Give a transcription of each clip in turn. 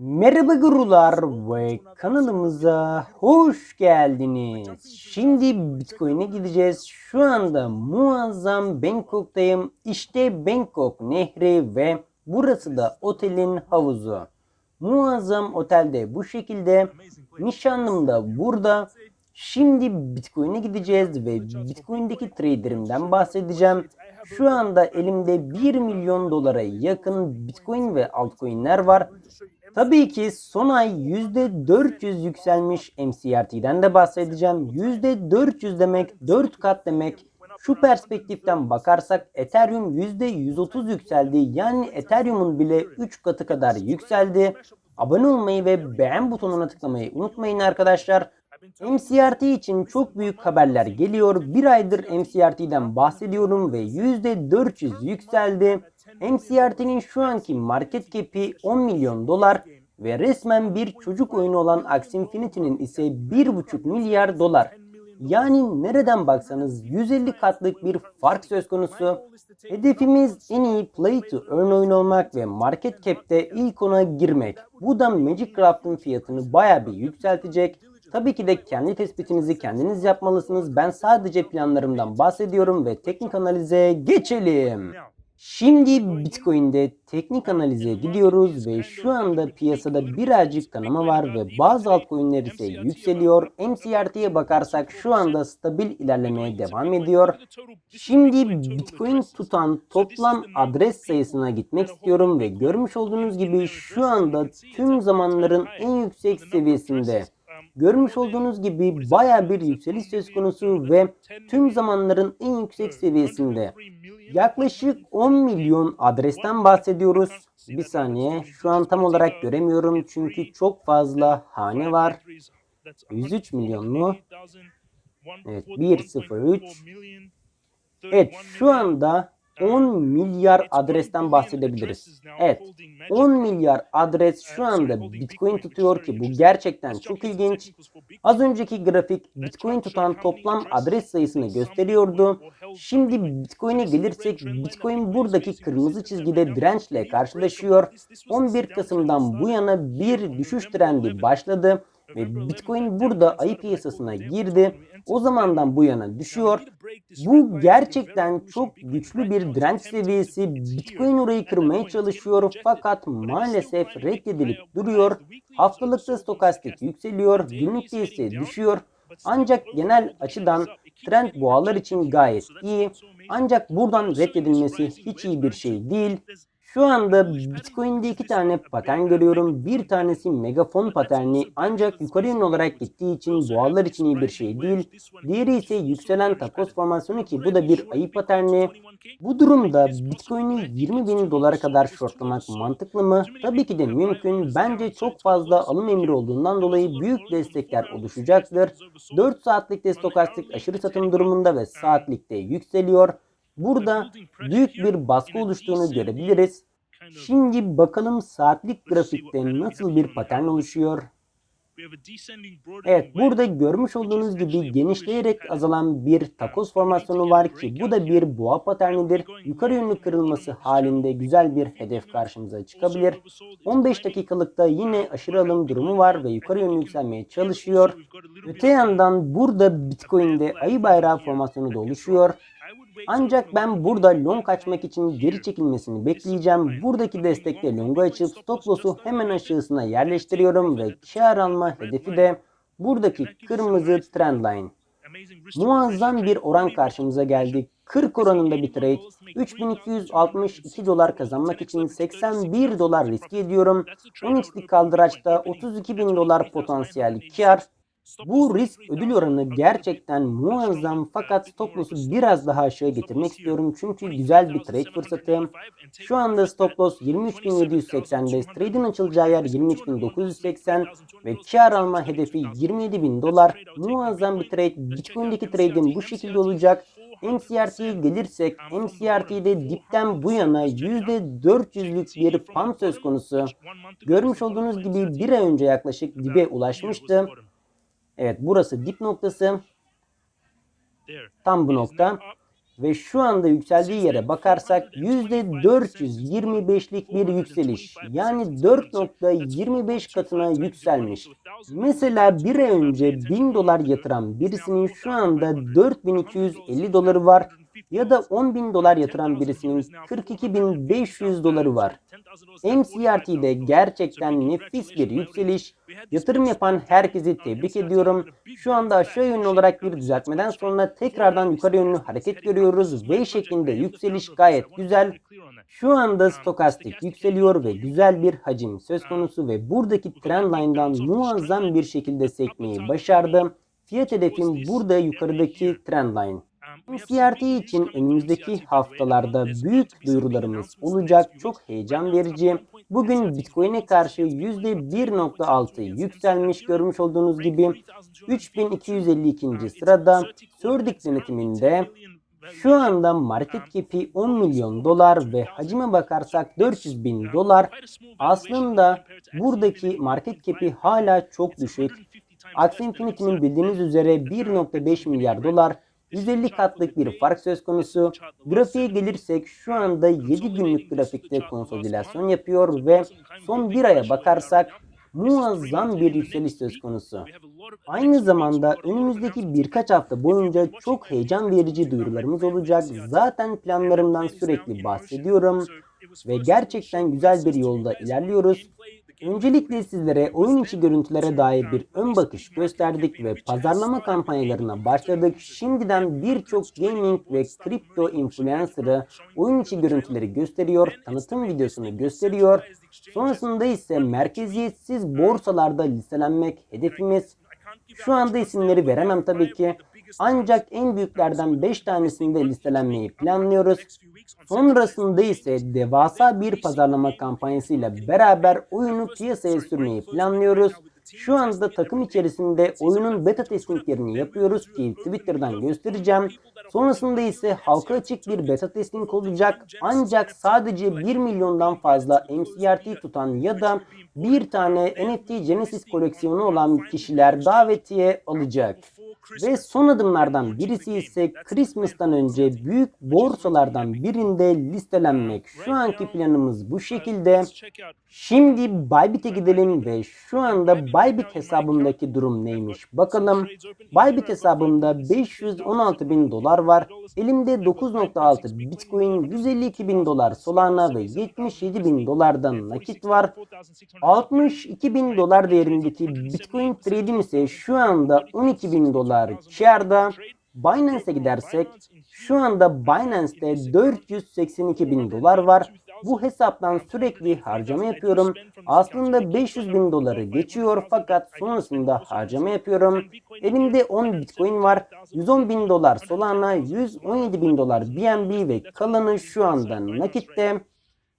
Merhaba gurular ve kanalımıza hoş geldiniz. Şimdi Bitcoin'e gideceğiz. Şu anda muazzam Bangkok'tayım. İşte Bangkok nehri ve burası da otelin havuzu. Muazzam otelde bu şekilde. Nişanlım da burada. Şimdi Bitcoin'e gideceğiz ve Bitcoin'deki traderimden bahsedeceğim. Şu anda elimde 1 milyon dolara yakın Bitcoin ve altcoin'ler var. Tabii ki son ay %400 yükselmiş MCRT'den de bahsedeceğim. %400 demek 4 kat demek. Şu perspektiften bakarsak Ethereum %130 yükseldi. Yani Ethereum'un bile 3 katı kadar yükseldi. Abone olmayı ve beğen butonuna tıklamayı unutmayın arkadaşlar. MCRT için çok büyük haberler geliyor. Bir aydır MCRT'den bahsediyorum ve %400 yükseldi. MCRT'nin şu anki market cap'i 10 milyon dolar ve resmen bir çocuk oyunu olan Axie Infinity'nin ise 1,5 milyar dolar. Yani nereden baksanız 150 katlık bir fark söz konusu. Hedefimiz en iyi play to earn oyun olmak ve market cap'te ilk ona girmek. Bu da Magic Craft'ın fiyatını baya bir yükseltecek. Tabii ki de kendi tespitinizi kendiniz yapmalısınız. Ben sadece planlarımdan bahsediyorum ve teknik analize geçelim. Şimdi Bitcoin'de teknik analize gidiyoruz ve şu anda piyasada birazcık kanama var ve bazı altcoin'ler ise yükseliyor. MCRT'ye bakarsak şu anda stabil ilerlemeye devam ediyor. Şimdi Bitcoin tutan toplam adres sayısına gitmek istiyorum ve görmüş olduğunuz gibi şu anda tüm zamanların en yüksek seviyesinde. Görmüş olduğunuz gibi baya bir yükseliş söz konusu ve tüm zamanların en yüksek seviyesinde. Yaklaşık 10 milyon adresten bahsediyoruz. Bir saniye şu an tam olarak göremiyorum çünkü çok fazla hane var. 103 milyon mu? Evet 103. Evet şu anda 10 milyar adresten bahsedebiliriz. Evet 10 milyar adres şu anda Bitcoin tutuyor ki bu gerçekten çok ilginç. Az önceki grafik Bitcoin tutan toplam adres sayısını gösteriyordu. Şimdi Bitcoin'e gelirsek Bitcoin buradaki kırmızı çizgide dirençle karşılaşıyor. 11 Kasım'dan bu yana bir düşüş trendi başladı ve Bitcoin burada ayı piyasasına girdi. O zamandan bu yana düşüyor. Bu gerçekten çok güçlü bir direnç seviyesi. Bitcoin orayı kırmaya çalışıyor fakat maalesef reddedilip duruyor. Haftalıkta stokastik yükseliyor, günlükte ise düşüyor. Ancak genel açıdan trend boğalar için gayet iyi. Ancak buradan reddedilmesi hiç iyi bir şey değil. Şu anda Bitcoin'de iki tane patern görüyorum. Bir tanesi megafon paterni ancak yukarı yönlü olarak gittiği için boğalar için iyi bir şey değil. Diğeri ise yükselen takos formasyonu ki bu da bir ayı paterni. Bu durumda Bitcoin'i 20 bin dolara kadar shortlamak mantıklı mı? Tabii ki de mümkün. Bence çok fazla alım emri olduğundan dolayı büyük destekler oluşacaktır. 4 saatlikte stokastik aşırı satım durumunda ve saatlikte yükseliyor. Burada büyük bir baskı oluştuğunu görebiliriz. Şimdi bakalım saatlik grafikte nasıl bir patern oluşuyor. Evet burada görmüş olduğunuz gibi genişleyerek azalan bir takoz formasyonu var ki bu da bir boğa paternidir. Yukarı yönlü kırılması halinde güzel bir hedef karşımıza çıkabilir. 15 dakikalıkta yine aşırı alım durumu var ve yukarı yönlü yükselmeye çalışıyor. Öte yandan burada Bitcoin'de ayı bayrağı formasyonu da oluşuyor. Ancak ben burada long açmak için geri çekilmesini bekleyeceğim. Buradaki destekte longu açıp stop loss'u hemen aşağısına yerleştiriyorum ve kar alma hedefi de buradaki kırmızı trendline. Muazzam bir oran karşımıza geldi. 40 oranında bir trade. 3262 dolar kazanmak için 81 dolar risk ediyorum. 10x'lik kaldıraçta 32 bin dolar potansiyel kar. Bu risk ödül oranı gerçekten muazzam fakat stop loss'u biraz daha aşağı getirmek istiyorum çünkü güzel bir trade fırsatı. Şu anda stop loss 23.785, trade'in açılacağı yer 23.980 ve kar alma hedefi 27.000 dolar. Muazzam bir trade. Bitcoin'deki trade'in bu şekilde olacak. MCRT'ye gelirsek MCRT'de dipten bu yana %400'lük bir pump söz konusu. Görmüş olduğunuz gibi bir ay önce yaklaşık dibe ulaşmıştı. Evet burası dip noktası. Tam bu nokta. ve şu anda yükseldiği yere bakarsak %425'lik bir yükseliş. Yani 4.25 katına yükselmiş. Mesela bir ay önce 1000 dolar yatıran birisinin şu anda 4250 doları var ya da 10.000 dolar yatıran birisinin 42.500 doları var. MCRT'de gerçekten nefis bir yükseliş. Yatırım yapan herkesi tebrik ediyorum. Şu anda aşağı yönlü olarak bir düzeltmeden sonra tekrardan yukarı yönlü hareket görüyoruz. V şeklinde yükseliş gayet güzel. Şu anda stokastik yükseliyor ve güzel bir hacim söz konusu ve buradaki trendline'dan muazzam bir şekilde sekmeyi başardı. Fiyat hedefim burada yukarıdaki trendline. CRT için önümüzdeki haftalarda büyük duyurularımız olacak. Çok heyecan verici. Bugün Bitcoin'e karşı %1.6 yükselmiş görmüş olduğunuz gibi 3252. sırada Surdik denetiminde şu anda market cap'i 10 milyon dolar ve hacime bakarsak 400 bin dolar. Aslında buradaki market cap'i hala çok düşük. Axie Infinity'nin bildiğiniz üzere 1.5 milyar dolar 150 katlık bir fark söz konusu. Grafiğe gelirsek şu anda 7 günlük grafikte konsolilasyon yapıyor ve son bir aya bakarsak muazzam bir yükseliş söz konusu. Aynı zamanda önümüzdeki birkaç hafta boyunca çok heyecan verici duyurularımız olacak. Zaten planlarımdan sürekli bahsediyorum ve gerçekten güzel bir yolda ilerliyoruz. Öncelikle sizlere oyun içi görüntülere dair bir ön bakış gösterdik ve pazarlama kampanyalarına başladık. Şimdiden birçok gaming ve kripto influencer'ı oyun içi görüntüleri gösteriyor, tanıtım videosunu gösteriyor. Sonrasında ise merkeziyetsiz borsalarda listelenmek hedefimiz. Şu anda isimleri veremem tabii ki. Ancak en büyüklerden 5 tanesinde listelenmeyi planlıyoruz. Sonrasında ise devasa bir pazarlama kampanyasıyla beraber oyunu piyasaya sürmeyi planlıyoruz. Şu anda takım içerisinde oyunun beta testinglerini yapıyoruz ki Twitter'dan göstereceğim. Sonrasında ise halka açık bir beta testing olacak. Ancak sadece 1 milyondan fazla MCRT tutan ya da bir tane NFT Genesis koleksiyonu olan kişiler davetiye alacak. Ve son adımlardan birisi ise Christmas'tan önce büyük borsalardan birinde listelenmek. Şu anki planımız bu şekilde. Şimdi Bybit'e gidelim ve şu anda Bybit hesabımdaki durum neymiş bakalım. Bybit hesabımda 516 bin dolar var. Elimde 9.6 Bitcoin, 152 bin dolar Solana ve 77 bin dolardan nakit var. 62 bin dolar değerindeki Bitcoin trade'im ise şu anda 12 bin dolar karda. Binance'e gidersek şu anda Binance'te 482 bin dolar var. Bu hesaptan sürekli harcama yapıyorum. Aslında 500 bin doları geçiyor fakat sonrasında harcama yapıyorum. Elimde 10 bitcoin var. 110 bin dolar Solana, 117 bin dolar BNB ve kalanı şu anda nakitte.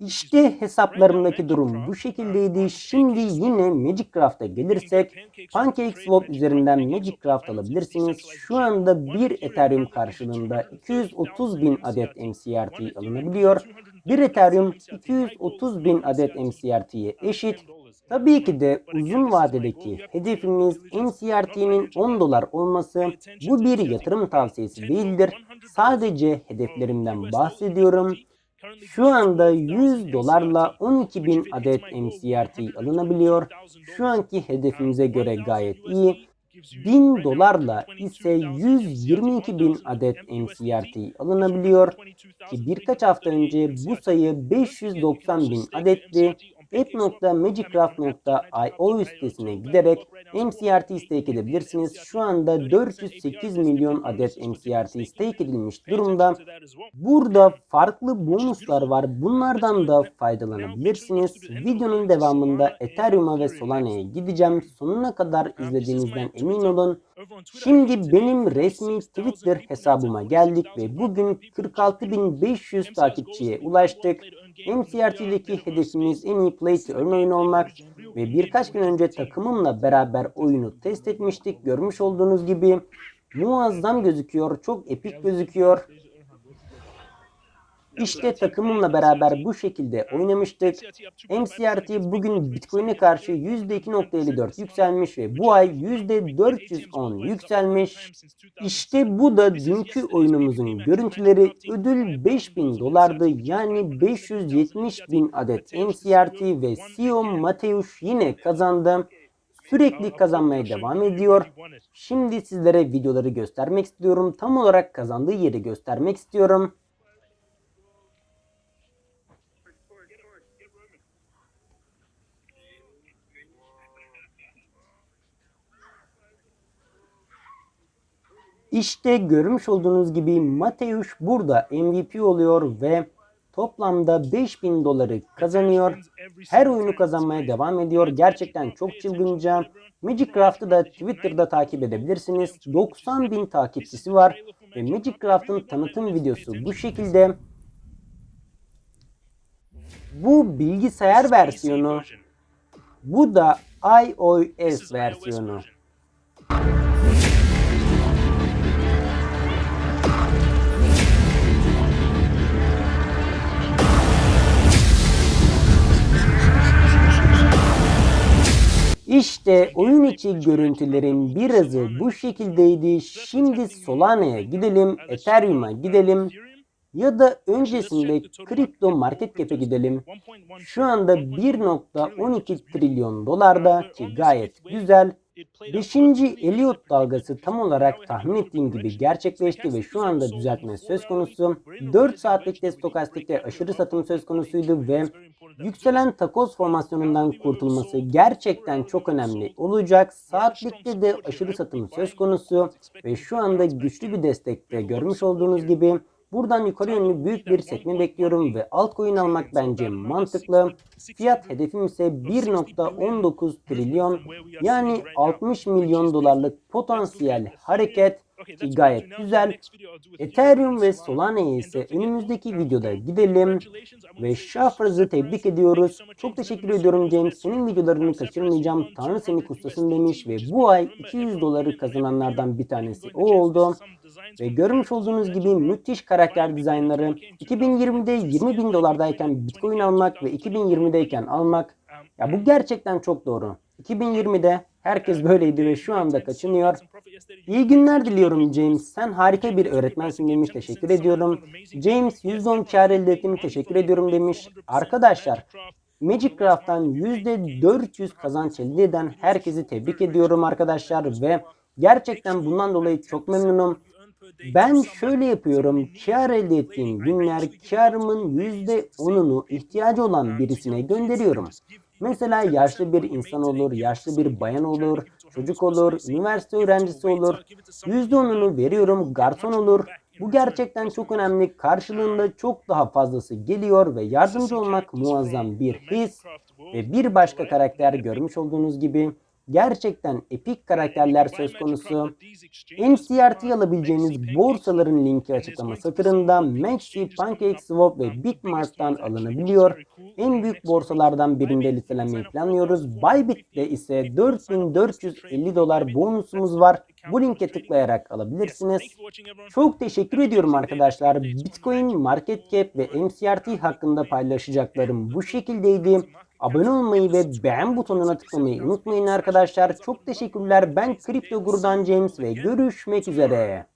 İşte hesaplarımdaki durum bu şekildeydi. Şimdi yine Magicraft'a gelirsek PancakeSwap üzerinden Magicraft alabilirsiniz. Şu anda bir Ethereum karşılığında 230 bin adet MCRT alınabiliyor. Bir Ethereum 230 bin adet MCRT'ye eşit. Tabii ki de uzun vadedeki hedefimiz MCRT'nin 10 dolar olması. Bu bir yatırım tavsiyesi değildir. Sadece hedeflerimden bahsediyorum. Şu anda 100 dolarla 12 bin adet MCRT alınabiliyor. Şu anki hedefimize göre gayet iyi. 1000 dolarla ise 122 bin adet MCRT alınabiliyor ki birkaç hafta önce bu sayı 590 bin adetti. app.magicraft.io sitesine giderek MCRT stake edebilirsiniz. Şu anda 408 milyon adet MCRT stake edilmiş durumda. Burada farklı bonuslar var. Bunlardan da faydalanabilirsiniz. Videonun devamında Ethereum'a ve Solana'ya gideceğim. Sonuna kadar izlediğinizden emin olun. Şimdi benim resmi Twitter hesabıma geldik ve bugün 46.500 takipçiye ulaştık. MCRT'deki hedefimiz en iyi earn oyunu olmak ve birkaç gün önce takımımla beraber oyunu test etmiştik. Görmüş olduğunuz gibi muazzam gözüküyor, çok epik gözüküyor. İşte takımımla beraber bu şekilde oynamıştık. MCRT bugün Bitcoin'e karşı %2.54 yükselmiş ve bu ay %410 yükselmiş. İşte bu da dünkü oyunumuzun görüntüleri. Ödül 5000 dolardı yani 570 bin adet MCRT ve CEO Mateusz yine kazandı. Sürekli kazanmaya devam ediyor. Şimdi sizlere videoları göstermek istiyorum. Tam olarak kazandığı yeri göstermek istiyorum. İşte görmüş olduğunuz gibi Mateusz burada MVP oluyor ve toplamda 5000 doları kazanıyor. Her oyunu kazanmaya devam ediyor. Gerçekten çok çılgınca. Magicraft'ı da Twitter'da takip edebilirsiniz. 90 bin takipçisi var. Ve Magicraft'ın tanıtım videosu bu şekilde. Bu bilgisayar versiyonu. Bu da iOS versiyonu. İşte oyun içi görüntülerin birazı bu şekildeydi. Şimdi Solana'ya gidelim, Ethereum'a gidelim ya da öncesinde kripto market cap'e gidelim. Şu anda 1.12 trilyon dolarda ki gayet güzel. 5. Elliot dalgası tam olarak tahmin ettiğim gibi gerçekleşti ve şu anda düzeltme söz konusu. 4 saatlikte stokastikte aşırı satım söz konusuydu ve yükselen takoz formasyonundan kurtulması gerçekten çok önemli olacak. Saatlikte de aşırı satım söz konusu ve şu anda güçlü bir destekte görmüş olduğunuz gibi Buradan yukarı yönlü büyük bir sekme bekliyorum ve altcoin almak bence mantıklı. Fiyat hedefim ise 1.19 trilyon yani 60 milyon dolarlık potansiyel hareket ki gayet güzel. Ethereum ve Solana'ya ise önümüzdeki videoda gidelim ve Shafraz'ı tebrik ediyoruz. Çok teşekkür ediyorum James. Senin videolarını kaçırmayacağım. Tanrı seni kustasın demiş ve bu ay 200 doları kazananlardan bir tanesi o oldu. Ve görmüş olduğunuz gibi müthiş karakter dizaynları 2020'de 20 bin dolardayken Bitcoin almak ve 2020'deyken almak ya bu gerçekten çok doğru. 2020'de herkes böyleydi ve şu anda kaçınıyor. İyi günler diliyorum James. Sen harika bir öğretmensin demiş. Teşekkür ediyorum. James %10 kar elde ettim. Teşekkür ediyorum demiş. Arkadaşlar Magicraft'tan %400 kazanç elde eden herkesi tebrik ediyorum arkadaşlar ve gerçekten bundan dolayı çok memnunum. Ben şöyle yapıyorum. Kar elde ettiğim günler karımın %10'unu ihtiyacı olan birisine gönderiyorum. Mesela yaşlı bir insan olur, yaşlı bir bayan olur, çocuk olur, üniversite öğrencisi olur. %10'unu veriyorum, garson olur. Bu gerçekten çok önemli. Karşılığında çok daha fazlası geliyor ve yardımcı olmak muazzam bir his. Ve bir başka karakter görmüş olduğunuz gibi gerçekten epik karakterler söz konusu. MCRT alabileceğiniz borsaların linki açıklama satırında Maxi, PancakeSwap ve Bitmart'tan alınabiliyor. En büyük borsalardan birinde listelenmeyi planlıyoruz. Bybit'te ise 4450 dolar bonusumuz var. Bu linke tıklayarak alabilirsiniz. Çok teşekkür ediyorum arkadaşlar. Bitcoin, Market Cap ve MCRT hakkında paylaşacaklarım bu şekildeydi. Abone olmayı ve beğen butonuna tıklamayı unutmayın arkadaşlar. Çok teşekkürler. Ben Kripto Guru'dan James ve görüşmek üzere.